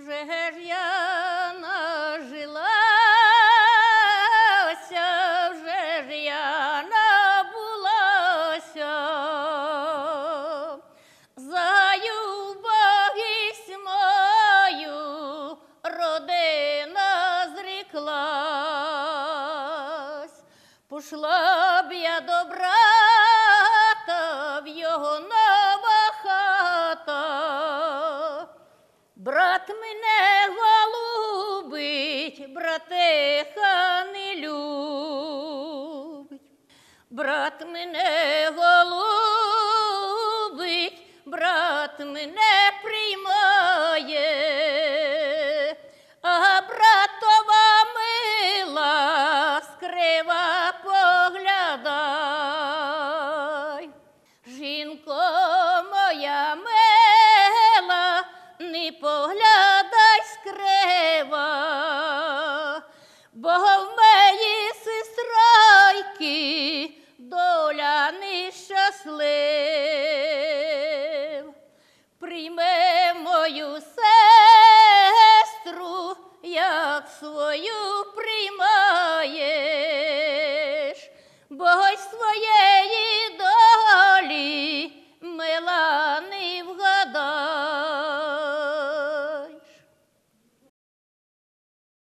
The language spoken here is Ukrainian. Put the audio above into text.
Вже ж я нажилася, вже ж я набулася, родина зріклась, пошла б я до брата в його Брат мене голубить, братиха не любить. Брат мене голубить, брат мене приймає, бо в мені сестрайки доля нещаслив. Прийме мою сестру, як свою приймаєш, бо своє.